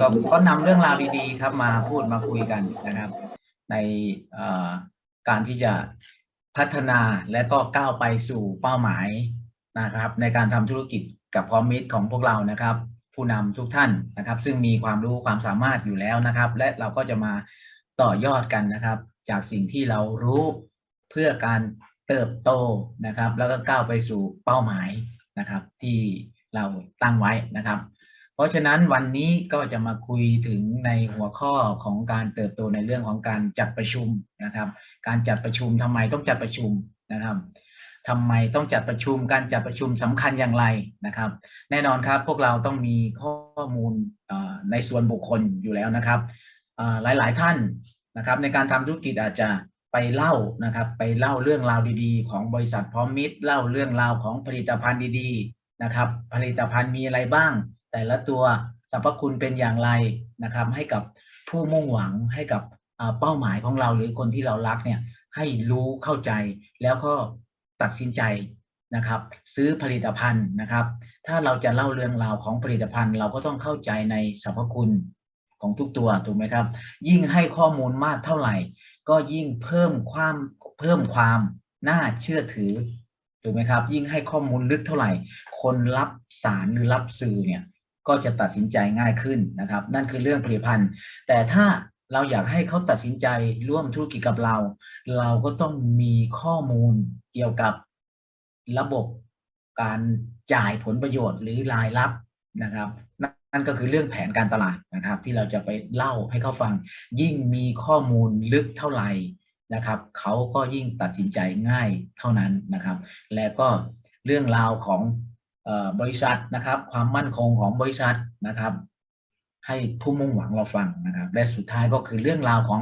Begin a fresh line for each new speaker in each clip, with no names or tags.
ก็ก็นำเรื่องราวดีๆ ครับมาพูดมาคุยกันนะครับ ในเอ่อการที่จะพัฒนาและก็ก้าวไปสู่เป้าหมายนะครับ ในการทำธุรกิจกับพร้อมมิตรของพวกเรานะครับ ผู้นำทุกท่านนะครับ ซึ่งมีความรู้ความสามารถอยู่แล้วนะครับ และเราก็จะมาต่อยอดกันนะครับ จากสิ่งที่เรารู้เพื่อการเติบโตนะครับ แล้วก็ก้าวไปสู่เป้าหมายนะครับ ที่เราตั้งไว้นะครับ เพราะฉะนั้นวันนี้ก็จะมาคุยถึงในหัวข้อของการเติบโตในเรื่องของการจัดประชุมนะครับ การจัดประชุมทำไมต้องจัดประชุมนะครับทำไมต้องจัดประชุมการจัดประชุมสำคัญอย่างไรนะครับ แน่นอนครับพวกเราต้องมีข้อมูลในส่วนบุคคลอยู่แล้วนะครับหลายๆท่านนะครับ ในการทำธุรกิจอาจจะไปเล่านะครับ ไปเล่าเรื่องราวดีๆ ของบริษัทพร้อมมิตรเล่าเรื่องราวของผลิตภัณฑ์ดีๆนะครับ ผลิตภัณฑ์มีอะไรบ้าง แต่ละตัวสรรพคุณเป็นอย่างไรนะครับ ให้กับผู้มุ่งหวังให้กับเป้าหมายของเราหรือคนที่เรารักเนี่ยให้รู้เข้าใจแล้วก็ตัดสินใจนะครับ ซื้อผลิตภัณฑ์นะครับ ถ้าเราจะเล่าเรื่องราวของผลิตภัณฑ์ เราก็ต้องเข้าใจในสรรพคุณของทุกตัวถูกไหมครับ ยิ่งให้ข้อมูลมากเท่าไหร่ ก็ยิ่งเพิ่มความเพิ่มความน่าเชื่อถือถูกไหมครับ ยิ่งให้ข้อมูลลึกเท่าไหร่ คนรับสารหรือรับสื่อเนี่ย ก็จะตัดสินใจง่ายขึ้นนะครับ นั่นคือเรื่องผลิตภัณฑ์ แต่ถ้าเราอยากให้เขาตัดสินใจร่วมธุรกิจกับเรา เราก็ต้องมีข้อมูลเกี่ยวกับระบบการจ่ายผลประโยชน์หรือรายรับนะครับ นั่นก็คือเรื่องแผนการตลาดนะครับ ที่เราจะไปเล่าให้เขาฟัง ยิ่งมีข้อมูลลึกเท่าไหร่นะครับเขาก็ยิ่งตัดสินใจง่ายเท่านั้นนะครับ และก็เรื่องราวของ บริษัทนะครับ ความมั่นคงของบริษัทนะครับ ให้ผู้มุ่งหวังเราฟังนะครับ และสุดท้ายก็คือเรื่องราวของ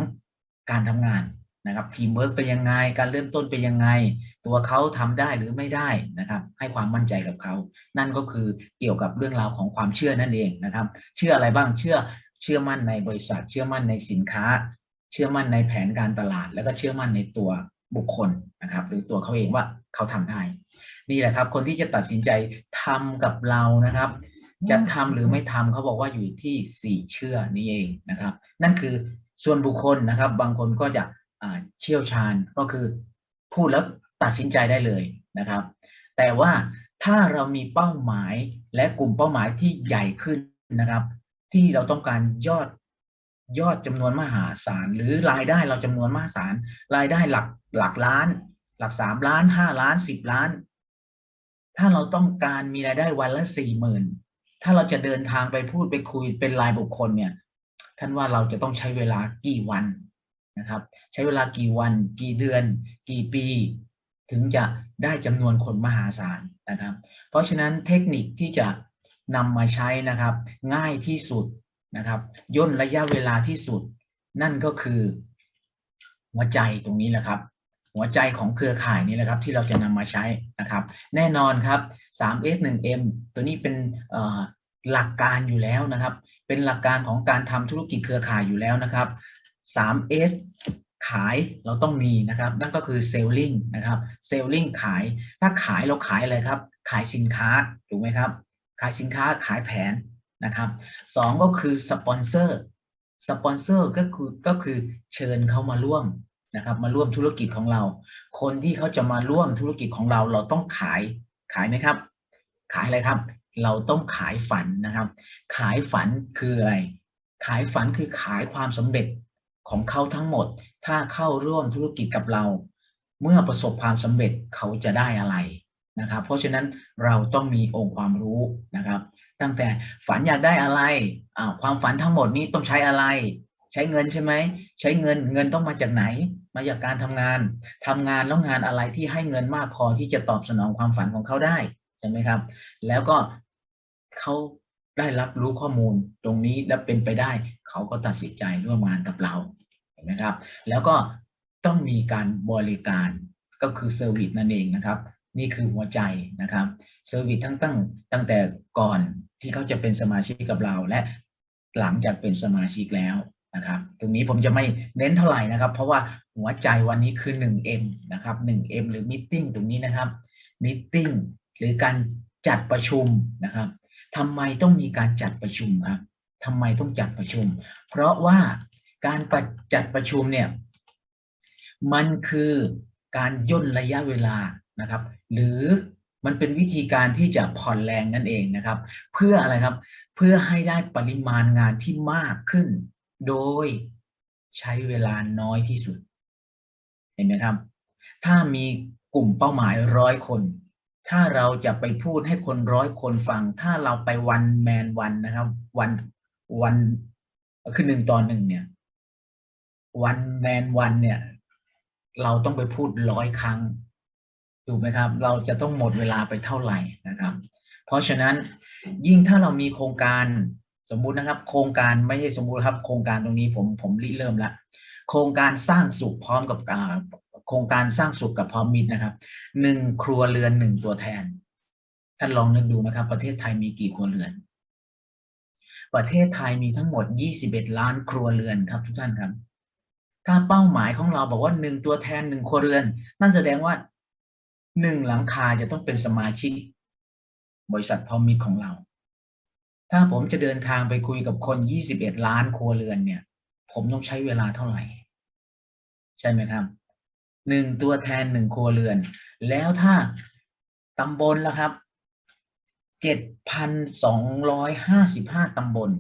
การทำงานนะครับทีมเวิร์กเป็นยังไง การเริ่มต้นเป็นยังไง ตัวเขาทำได้หรือไม่ได้นะครับ ให้ความมั่นใจกับเขา นั่นก็คือเกี่ยวกับเรื่องราวของความเชื่อนั่นเองนะครับ เชื่ออะไรบ้างเชื่อเชื่อมั่นในบริษัท เชื่อมั่นในสินค้า เชื่อมั่นในแผนการตลาด แล้วก็เชื่อมั่นในตัวบุคคลนะครับ หรือตัวเขาเองว่าเขาทำได้ นี่แหละครับ คนที่จะตัดสินใจทำกับเรานะครับ จะทำหรือไม่ทำเขาบอกว่าอยู่ที่สี่เชื่อนี้เองนะครับ นั่นคือส่วนบุคคลนะครับ บางคนก็จะอ่าเชี่ยวชาญก็คือพูดแล้วตัดสินใจได้เลยนะครับ แต่ว่าถ้าเรามีเป้าหมายและกลุ่มเป้าหมายที่ใหญ่ขึ้นนะครับ ที่เราต้องการยอดยอดจำนวนมหาศาลหรือรายได้เราจำนวนมหาศาลรายได้หลักหลักล้าน หลักสามล้านห้าล้านสิบล้าน ถ้าเราต้องการมีรายได้วันละสี่หมื่นถ้าเราจะเดินทางไปพูดไปคุยเป็นรายบุคคลเนี่ย ท่านว่าเราจะต้องใช้เวลากี่วันนะครับ ใช้เวลากี่วัน กี่เดือน กี่ปี ถึงจะได้จำนวนคนมหาศาลนะครับ เพราะฉะนั้นเทคนิคที่จะนำมาใช้นะครับ ง่ายที่สุดนะครับ ย่นระยะเวลาที่สุด นั่นก็คือหัวใจตรงนี้แหละครับ หัวใจของเครือข่ายนี้แหละครับที่เราจะนำมาใช้นะครับ แน่นอนครับ 3S 1M ตัวนี้เป็นหลักการอยู่แล้วนะครับ เป็นหลักการของการทำธุรกิจเครือข่ายอยู่แล้วนะครับ 3S ขายเราต้องมีนะครับ นั่นก็คือ selling นะครับ selling ขายถ้าขายเราขายอะไรครับ ขายสินค้าถูกไหมครับ ขายสินค้าขายแผนนะครับสองก็คือสปอนเซอร์สปอนเซอร์ก็คือก็คือเชิญเขามาร่วม นะครับ มาร่วมธุรกิจของเรา คนที่เขาจะมาร่วมธุรกิจของเรา เราต้องขายขายไหมครับ ขายอะไรครับ เราต้องขายฝันนะครับ ขายฝันคืออะไร ขายฝันคือขายความสำเร็จของเขาทั้งหมด ถ้าเข้าร่วมธุรกิจกับเรา เมื่อประสบความสำเร็จเขาจะได้อะไรนะครับ เพราะฉะนั้นเราต้องมีองค์ความรู้นะครับ ตั้งแต่ฝันอยากได้อะไรอ้าวความฝันทั้งหมดนี้ต้องใช้อะไร ใช้เงินใช่ไหม ใช้เงินเงินต้องมาจากไหน มาจากการทำงานทำงานแล้วงานอะไรที่ให้เงินมากพอที่จะตอบสนองความฝันของเขาได้ใช่ไหมครับ แล้วก็เขาได้รับรู้ข้อมูลตรงนี้และเป็นไปได้ เขาก็ตัดสินใจร่วมงานกับเราเห็นไหมครับ แล้วก็ต้องมีการบริการก็คือเซอร์วิสนั่นเองนะครับ นี่คือหัวใจนะครับเซอร์วิสทั้งตั้งตั้งแต่ก่อนที่เขาจะเป็นสมาชิกกับเราและหลังจากเป็นสมาชิกแล้ว นะครับตรงนี้ผมจะไม่เน้นเท่าไหร่นะครับ เพราะว่าหัวใจวันนี้คือ 1M นะครับ 1M หรือมิ g ตรงนี้นะครับมิ g หรือการจัดประชุมนะครับทำไมต้องมีการจัดประชุมครับทำไมต้องจัดประชุม เพราะว่าการประจัดประชุมเนี่ยมันคือการย่นระยะเวลานะครับ หรือมันเป็นวิธีการที่จะผ่อนแรงนั่นเองนะครับ เพื่ออะไรครับ เพื่อให้ได้ปริมาณงานที่มากขึ้น โดยใช้เวลาน้อยที่สุด เห็นไหมครับ ถ้ามีกลุ่มเป้าหมายร้อยคน ถ้าเราจะไปพูดให้คนร้อยคนฟัง ถ้าเราไปวันแมนวันนะครับ วันวันคือหนึ่งต่อหนึ่งเนี่ย วันแมนวันเนี่ย เราต้องไปพูดร้อยครั้งถูกไหมครับ เราจะต้องหมดเวลาไปเท่าไหร่นะครับ เพราะฉะนั้นยิ่งถ้าเรามีโครงการ สมมุตินะครับ โครงการไม่ใช่สมมุติครับ โครงการตรงนี้ผมผมริเริ่มละโครงการสร้างสุขพร้อมกับโครงการสร้างสุขกับพร้อมมิตรนะครับหนึ่งครัวเรือนหนึ่งตัวแทน ท่านลองนึกดูนะครับ ประเทศไทยมีกี่ครัวเรือน ประเทศไทยมีทั้งหมด 21 ล้านครัวเรือนครับ ทุกท่านครับ ถ้าเป้าหมายของเราบอกว่าหนึ่งตัวแทนหนึ่งครัวเรือน นั่นแสดงว่าหนึ่งหลังคาจะต้องเป็นสมาชิก บริษัทพร้อมมิตรของเรา ถ้าผมจะเดินทางไปคุยกับคน 21 ล้านครัวเรือนเนี่ย ผมต้องใช้เวลาเท่าไหร่ ใช่ไหมครับหนึ่งตัวแทนหนึ่งครัวเรือน แล้วถ้าตำบลละครับเจ็ดพันสองร้อยห้าสิบห้าตำบล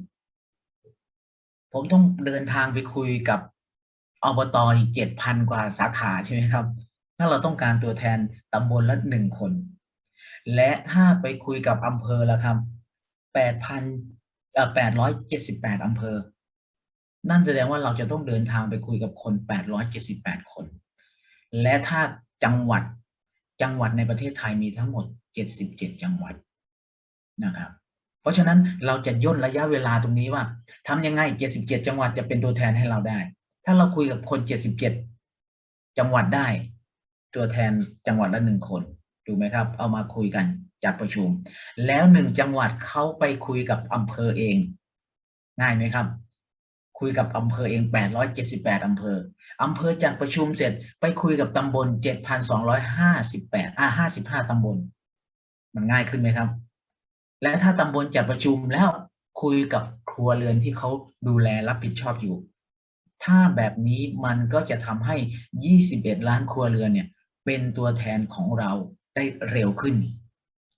ผมต้องเดินทางไปคุยกับอบตอีกเจ็ดพันกว่าสาขาใช่ไหมครับ ถ้าเราต้องการตัวแทนตำบลละหนึ่งคน และถ้าไปคุยกับอำเภอละครับ แปดพันแปดร้อยเจ็ดสิบแปดอำเภอ นั่นแสดงว่าเราจะต้องเดินทางไปคุยกับคนแปดร้อยเจ็ดสิบแปดคน และถ้าจังหวัดจังหวัดในประเทศไทยมีทั้งหมดเจ็ดสิบเจ็ดจังหวัดนะครับ เพราะฉะนั้นเราจะย่นระยะเวลาตรงนี้ว่าทำยังไงเจ็ดสิบเจ็ดจังหวัดจะเป็นตัวแทนให้เราได้ ถ้าเราคุยกับคนเจ็ดสิบเจ็ดจังหวัดได้ ตัวแทนจังหวัดละหนึ่งคนถูกไหมครับ เอามาคุยกัน จัดประชุม แล้วหนึ่งจังหวัดเขาไปคุยกับอำเภอเอง ง่ายไหมครับ คุยกับอำเภอเองแปดร้อยเจ็ดสิบแปดอำเภออำเภอจัดประชุมเสร็จไปคุยกับตำบลเจ็ดพันสองร้อยห้าสิบแปดอ่าห้าสิบห้าตำบล มันง่ายขึ้นไหมครับ และถ้าตำบลจัดประชุมแล้วคุยกับครัวเรือนที่เขาดูแลรับผิดชอบอยู่ ถ้าแบบนี้มันก็จะทำให้ 21 ล้านครัวเรือนเนี่ย เป็นตัวแทนของเราได้เร็วขึ้น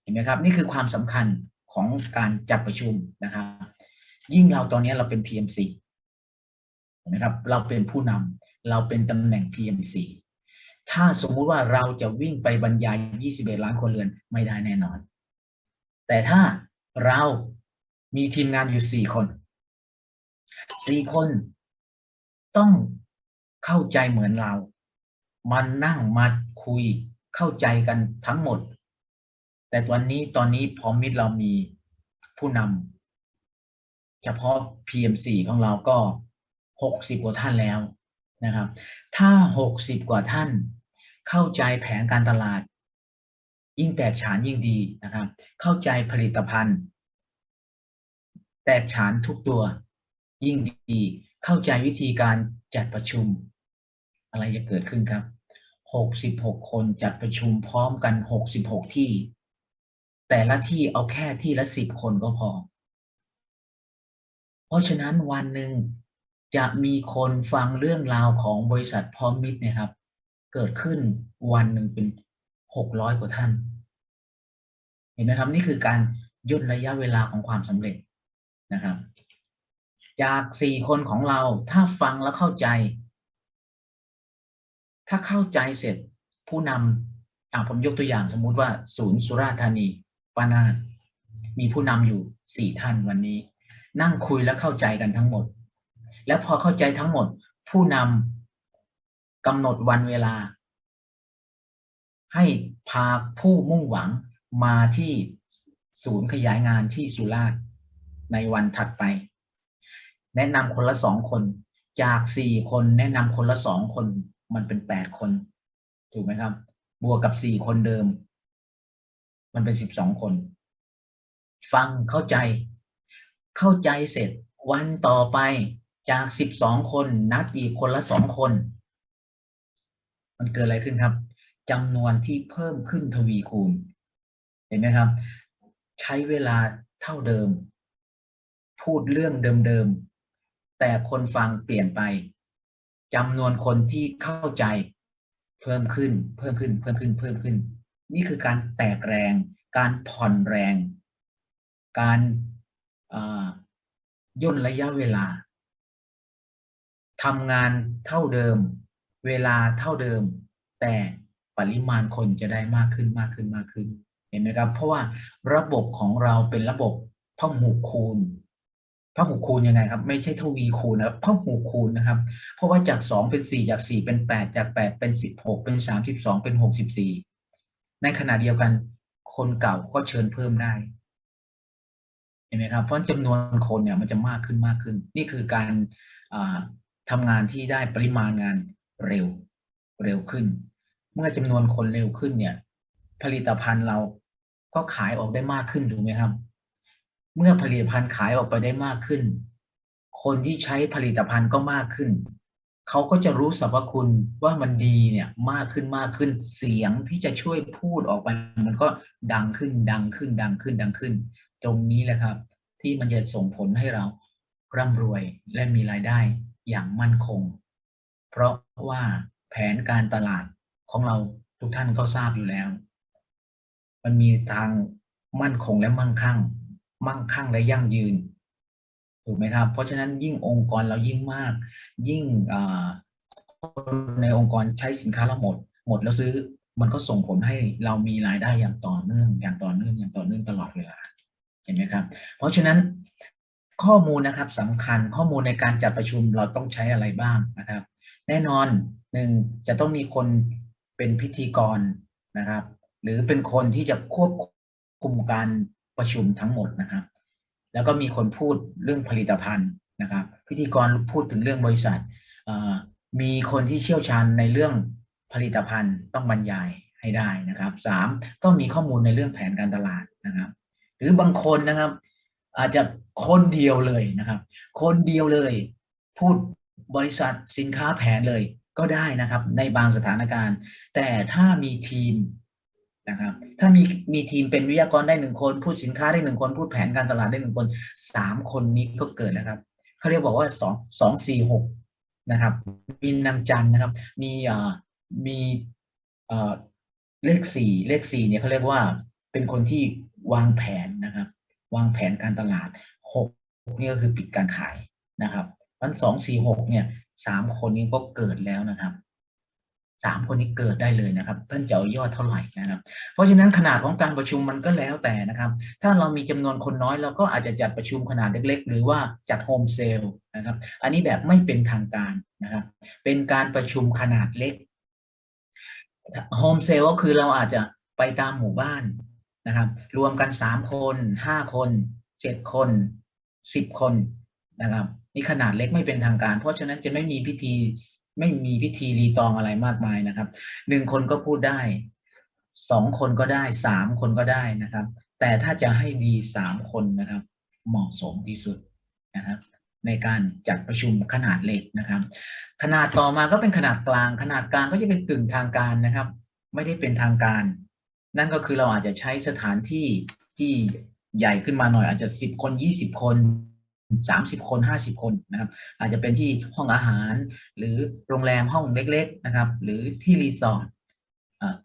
เห็นไหมครับ นี่คือความสำคัญของการจัดประชุมนะครับ ยิ่งเราตอนนี้เราเป็น PMC เห็นไหมครับ เราเป็นผู้นำเราเป็นตำแหน่ง PMC ถ้าสมมุติว่าเราจะวิ่งไปบรรยาย 21 ล้านครัวเรือนไม่ได้แน่นอน แต่ถ้าเรามีทีมงานอยู่สี่คนสี่คน ต้องเข้าใจเหมือนเรามานั่งมาคุยเข้าใจกันทั้งหมด แต่วันนี้ตอนนี้พร้อมมิตรเรามีผู้นำเฉพาะ PM4 ของเราก็หกสิบกว่าท่านแล้วนะครับ ถ้าหกสิบกว่าท่าน เข้าใจแผนการตลาด ยิ่งแตกฉานยิ่งดีนะครับ เข้าใจผลิตภัณฑ์ แตกฉานทุกตัวยิ่งดี เข้าใจวิธีการจัดประชุม อะไรจะเกิดขึ้นครับหกสิบหกคนจัดประชุมพร้อมกันหกสิบหกที่ แต่ละที่เอาแค่ที่ละสิบคนก็พอ เพราะฉะนั้นวันหนึ่งจะมีคนฟังเรื่องราวของบริษัทพร้อมมิตรเนี่ยครับ เกิดขึ้นวันหนึ่งเป็นหกร้อยกว่าท่าน เห็นไหมครับ นี่คือการย่นระยะเวลาของความสำเร็จนะครับ จากสี่คนของเราถ้าฟังแล้วเข้าใจ ถ้าเข้าใจเสร็จผู้นำอ่าผมยกตัวอย่างสมมุติว่าศูนย์สุราษฎร์ธานี ปานามีผู้นำอยู่สี่ท่านวันนี้ นั่งคุยแล้วเข้าใจกันทั้งหมด แล้วพอเข้าใจทั้งหมด ผู้นำกำหนดวันเวลา ให้พาผู้มุ่งหวังมาที่ศูนย์ขยายงานที่สุราษฎร์ในวันถัดไป แนะนำคนละสองคน จากสี่คนแนะนำคนละสองคน มันเป็นแปดคน ถูกไหมครับ บวกกับสี่คนเดิม มันเป็นสิบสองคน ฟังเข้าใจ เข้าใจเสร็จวันต่อไปจากสิบสองคนนัดอีกคนละสองคน มันเกิดอะไรขึ้นครับจำนวนที่เพิ่มขึ้นทวีคูณ เห็นไหมครับ ใช้เวลาเท่าเดิม พูดเรื่องเดิมๆแต่คนฟังเปลี่ยนไปจำนวนคนที่เข้าใจ เพิ่มขึ้นเพิ่มขึ้นเพิ่มขึ้นเพิ่มขึ้น นี่คือการแตกแรง การผ่อนแรง การย่นระยะเวลาทำงานเท่าเดิม เวลาเท่าเดิม แต่ปริมาณคนจะได้มากขึ้นมากขึ้นมากขึ้น เห็นไหมครับ เพราะว่าระบบของเราเป็นระบบพหูคูณพหูคูณยังไงครับ ไม่ใช่ทวีคูณนะครับพหูคูณนะครับ เพราะว่าจากสองเป็นสี่จากสี่เป็นแปดจากแปดเป็นสิบหกเป็นสามสิบสองเป็นหกสิบสี่ ในขณะเดียวกันคนเก่าก็เชิญเพิ่มได้เห็นไหมครับเพราะจำนวนคนเนี่ยมันจะมากขึ้นมากขึ้น นี่คือการอ่าทำงานที่ได้ปริมาณงานเร็วเร็วขึ้น เมื่อจำนวนคนเร็วขึ้นเนี่ย ผลิตภัณฑ์เราก็ขายออกได้มากขึ้นถูกไหมครับ เมื่อผลิตภัณฑ์ขายออกไปได้มากขึ้น คนที่ใช้ผลิตภัณฑ์ก็มากขึ้น เขาก็จะรู้สรรพคุณว่ามันดีเนี่ยมากขึ้นมากขึ้นเสียงที่จะช่วยพูดออกไปมันก็ดังขึ้นดังขึ้นดังขึ้นดังขึ้น ตรงนี้แหละครับ ที่มันจะส่งผลให้เราร่ำรวยและมีรายได้อย่างมั่นคง เพราะว่าแผนการตลาดของเราทุกท่านก็ทราบอยู่แล้ว มันมีทางมั่นคงและมั่งคั่ง มั่งคั่งและยั่งยืน ถูกไหมครับ เพราะฉะนั้นยิ่งองค์กรเรายิ่งมาก ยิ่งคนในองค์กรใช้สินค้าเราหมด หมดแล้วซื้อมันก็ส่งผลให้เรามีรายได้อย่างต่อเนื่อง อย่างต่อเนื่องอย่างต่อเนื่องตลอดเวลาเห็นไหมครับ เพราะฉะนั้นข้อมูลนะครับสำคัญข้อมูลในการจัดประชุมเราต้องใช้อะไรบ้างนะครับ แน่นอนหนึ่งจะต้องมีคนเป็นพิธีกรนะครับ หรือเป็นคนที่จะควบคุมการประชุมทั้งหมดนะครับ แล้วก็มีคนพูดเรื่องผลิตภัณฑ์นะครับพิธีกรพูดถึงเรื่องบริษัทมีคนที่เชี่ยวชาญในเรื่องผลิตภัณฑ์ต้องบรรยายให้ได้นะครับสามต้องมีข้อมูลในเรื่องแผนการตลาดนะครับ หรือบางคนนะครับ อาจจะคนเดียวเลยนะครับ คนเดียวเลย พูดบริษัทสินค้าแผนเลยก็ได้นะครับในบางสถานการณ์ แต่ถ้ามีทีม นะครับถ้ามีมีทีมเป็นวิทยากรได้หนึ่งคน พูดสินค้าได้หนึ่งคน พูดแผนการตลาดได้หนึ่งคนสามคนนี้ก็เกิดนะครับเขาเรียกบอกว่าสองสองสี่หกนะครับ มีนางจันนะครับ มีอ่ามีอ่าเลขสี่เลขสี่เนี่ยเขาเรียกว่าเป็นคนที่วางแผนนะครับ วางแผนการตลาดหกนี่ก็คือปิดการขายนะครับวันสองสี่หกเนี่ยสามคนนี้ก็เกิดแล้วนะครับ สามคนนี้เกิดได้เลยนะครับท่านจะเอายอดเท่าไหร่นะครับ เพราะฉะนั้นขนาดของการประชุมมันก็แล้วแต่นะครับ ถ้าเรามีจำนวนคนน้อยเราก็อาจจะจัดประชุมขนาดเล็ก ๆ หรือว่าจัดโฮมเซลนะครับ อันนี้แบบไม่เป็นทางการนะครับ เป็นการประชุมขนาดเล็กโฮมเซลก็คือเราอาจจะไปตามหมู่บ้านนะครับ รวมกันสามคนห้าคนเจ็ดคนสิบคนนะครับนี่ขนาดเล็กไม่เป็นทางการ เพราะฉะนั้นจะไม่มีพิธี ไม่มีพิธีรีตองอะไรมากมายนะครับหนึ่งคนก็พูดได้สองคนก็ได้สามคนก็ได้นะครับ แต่ถ้าจะให้ดีสามคนนะครับ เหมาะสมที่สุดนะครับ ในการจัดประชุมขนาดเล็กนะครับ ขนาดต่อมาก็เป็นขนาดกลาง ขนาดกลางก็จะเป็นกึ่งทางการนะครับ ไม่ได้เป็นทางการ นั่นก็คือเราอาจจะใช้สถานที่ที่ใหญ่ขึ้นมาหน่อยอาจจะสิบคนยี่สิบคน สามสิบคนห้าสิบคนนะครับ อาจจะเป็นที่ห้องอาหาร หรือโรงแรมห้องเล็ก ๆ นะครับ หรือที่รีสอร์ท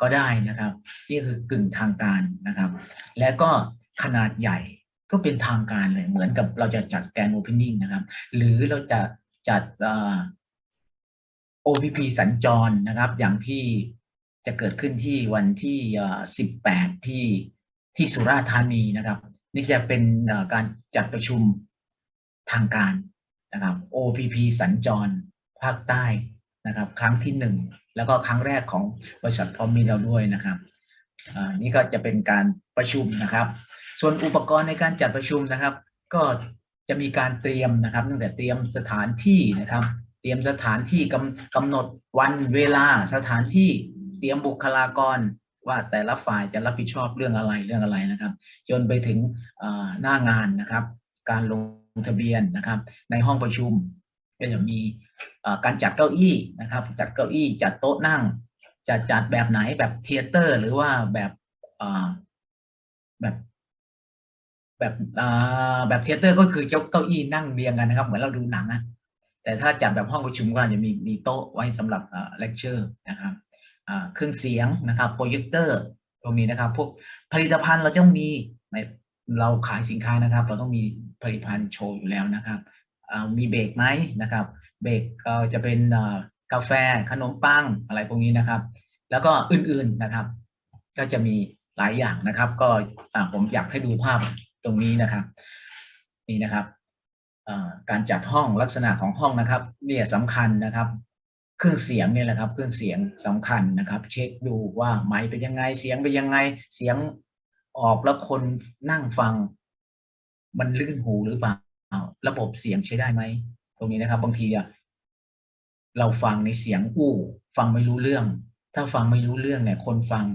ก็ได้นะครับนี่คือกึ่งทางการนะครับ และก็ขนาดใหญ่ก็เป็นทางการเลยเหมือนกับเราจะจัดแกนโอเพนนิ่งนะครับ หรือเราจะจัด OPP สัญจรนะครับ อย่างที่จะเกิดขึ้นที่วันที่สิบแปดที่ที่สุราษฎร์ธานีนะครับ นี่จะเป็นการจัดประชุม ทางการนะครับ OPP สัญจร ภาคใต้นะครับ ครั้งที่หนึ่งแล้วก็ครั้งแรกของบริษัทพร้อมมีเราด้วยนะครับนี่ก็จะเป็นการประชุมนะครับ ส่วนอุปกรณ์ในการจัดประชุมนะครับ ก็จะมีการเตรียมนะครับ ตั้งแต่เตรียมสถานที่นะครับ เตรียมสถานที่กำกำหนดวันเวลาสถานที่เตรียมบุคลากรว่าแต่ละฝ่ายจะรับผิดชอบเรื่องอะไรเรื่องอะไรนะครับ จนไปถึงหน้างานนะครับ การลง งทะเบียนนะครับ ในห้องประชุมก็จะมีการจัดเก้าอี้นะครับ จัดเก้าอี้จัดโต๊ะนั่ง จะจัดแบบไหนแบบเทเตอร์ หรือว่าแบบแบบแบบแบบเทเตอร์ก็คือเจ้าเก้าอี้นั่งเรียงกันนะครับ เหมือนเราดูหนังนะแต่ถ้าจัดแบบห้องประชุมก็จะมีมีโต๊ะไว้สำหรับเลคเชอร์นะครับเครื่องเสียงนะครับโปรเจคเตอร์ตรงนี้นะครับ พวกผลิตภัณฑ์เราต้องมีเราขายสินค้านะครับ เราต้องมี ผลิตภัณฑ์โชว์อยู่แล้วนะครับมีเบรกไหมนะครับ เบรกก็จะเป็นกาแฟขนมปังอะไรพวกนี้นะครับ แล้วก็อื่นๆนะครับ ก็จะมีหลายอย่างนะครับ ก็ผมอยากให้ดูภาพตรงนี้นะครับ นี่นะครับการจัดห้องลักษณะของห้องนะครับเนี่ยสำคัญนะครับ เครื่องเสียงเนี่ยแหละครับ เครื่องเสียงสำคัญนะครับ เช็คดูว่าไมค์เป็นยังไงเสียงเป็นยังไงเสียงออกแล้วคนนั่งฟัง มันลื่นหูหรือเปล่า ระบบเสียงใช้ได้ไหม ตรงนี้นะครับ บางทีอะเราฟังในเสียงอู้ ฟังไม่รู้เรื่อง ถ้าฟังไม่รู้เรื่องเนี่ย คนฟัง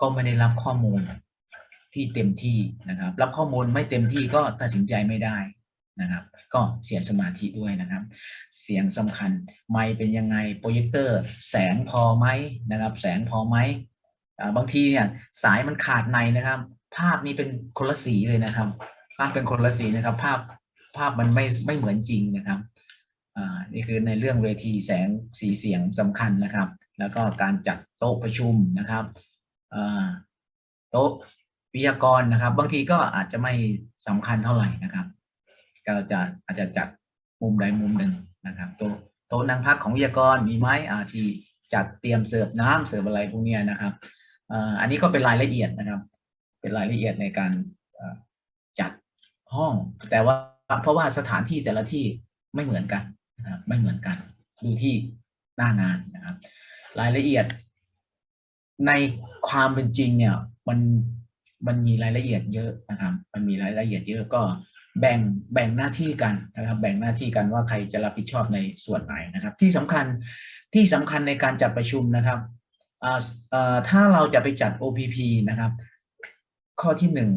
ก็ไม่ได้รับข้อมูลที่เต็มที่นะครับ รับข้อมูลไม่เต็มที่ก็ตัดสินใจไม่ได้นะครับ ก็เสียสมาธิด้วยนะครับ เสียงสำคัญ ไมเป็นยังไง โปรเจคเตอร์ แสงพอไหมนะครับ แสงพอไหมบางทีเนี่ยสายมันขาดในนะครับ ภาพนี้เป็นคนละสีเลยนะครับ ภาพเป็นคนละสีนะครับ ภาพภาพมันไม่ไม่เหมือนจริงนะครับอ่านี่คือในเรื่องเวทีแสงสีเสียงสำคัญนะครับ แล้วก็การจัดโต๊ะประชุมนะครับอ่าโต๊ะวิทยากรนะครับ บางทีก็อาจจะไม่สำคัญเท่าไหร่นะครับก็จะอาจจะจัดมุมใดมุมหนึ่งนะครับ โต๊ะโต๊ะนั่งพักของวิทยากรมีไหมอ่าที่จัดเตรียมเสิร์ฟน้ำเสิร์ฟอะไรพวกนี้นะครับอ่าอันนี้ก็เป็นรายละเอียดนะครับ เป็นรายละเอียดในการอ่อจัด ห้อง แต่ว่าเพราะว่าสถานที่แต่ละที่ไม่เหมือนกันนะครับไม่เหมือนกัน ดูที่หน้างานนะครับ รายละเอียด ในความเป็นจริงเนี่ย มันมันมีรายละเอียดเยอะนะครับ มันมีรายละเอียดเยอะก็แบ่งแบ่งหน้าที่กันนะครับ แบ่งหน้าที่กันว่าใครจะรับผิดชอบในส่วนไหนนะครับ ที่สำคัญที่สำคัญในการจัดประชุมนะครับอ่าอ่อถ้าเราจะไปจัด OPP นะครับ ข้อที่หนึ่ง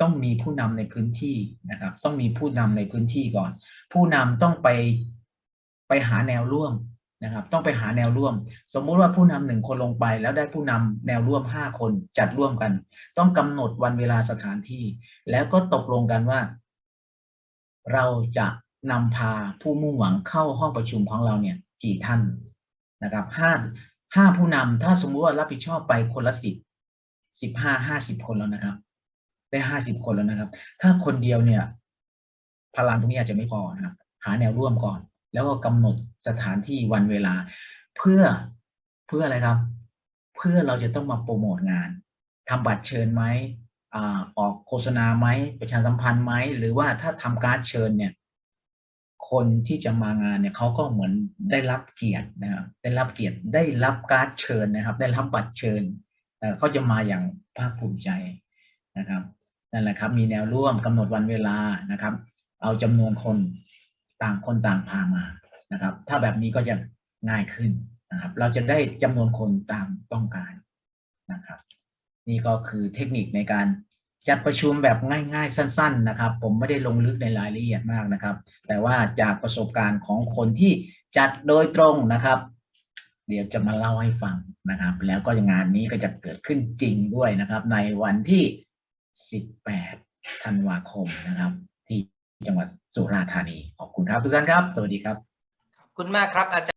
ต้องมีผู้นำในพื้นที่นะครับ ต้องมีผู้นำในพื้นที่ก่อน ผู้นำต้องไปไปหาแนวร่วมนะครับ ต้องไปหาแนวร่วม สมมุติว่าผู้นำหนึ่งคนลงไป แล้วได้ผู้นำแนวร่วมห้าคนจัดร่วมกัน ต้องกำหนดวันเวลาสถานที่ แล้วก็ตกลงกันว่า เราจะนำพาผู้มุ่งหวังเข้าห้องประชุมของเราเนี่ยกี่ท่านนะครับห้าห้าผู้นำถ้าสมมุติว่ารับผิดชอบไปคนละสิบสิบห้าห้าสิบคนแล้วนะครับ ได้ห้าสิบคนแล้วนะครับ ถ้าคนเดียวเนี่ย พลังตรงนี้อาจจะไม่พอนะครับ หาแนวร่วมก่อน แล้วก็กำหนดสถานที่วันเวลา เพื่อเพื่ออะไรครับ เพื่อเราจะต้องมาโปรโมทงานทำบัตรเชิญไหมอ่าออกโฆษณาไหมประชาสัมพันธ์ไหมหรือว่าถ้าทำการดเชิญเนี่ย คนที่จะมางานเนี่ยเขาก็เหมือนได้รับเกียรตินะครับได้รับเกียรติได้รับการดเชิญนะครับ ได้รับบัตรเชิญเขาจะมาอย่างภาคภูมิใจนะครับ นั่นแหละครับมีแนวร่วมกำหนดวันเวลานะครับ เอาจำนวนคนต่างคนต่างพามานะครับ ถ้าแบบนี้ก็จะง่ายขึ้นนะครับ เราจะได้จำนวนคนตามต้องการนะครับ นี่ก็คือเทคนิคในการจัดประชุมแบบง่ายๆ สั้น ๆ นะครับ ผมไม่ได้ลงลึกในรายละเอียดมากนะครับ แต่ว่าจากประสบการณ์ของคนที่จัดโดยตรงนะครับ เดี๋ยวจะมาเล่าให้ฟังนะครับ แล้วก็งานนี้ก็จะเกิดขึ้นจริงด้วยนะครับ ในวันที่ 18 ธันวาคมนะครับ ที่จังหวัดสุราษฎร์ธานี ขอบคุณครับทุกท่านครับ สวัสดีครับ
ขอบคุณมากครับอาจารย์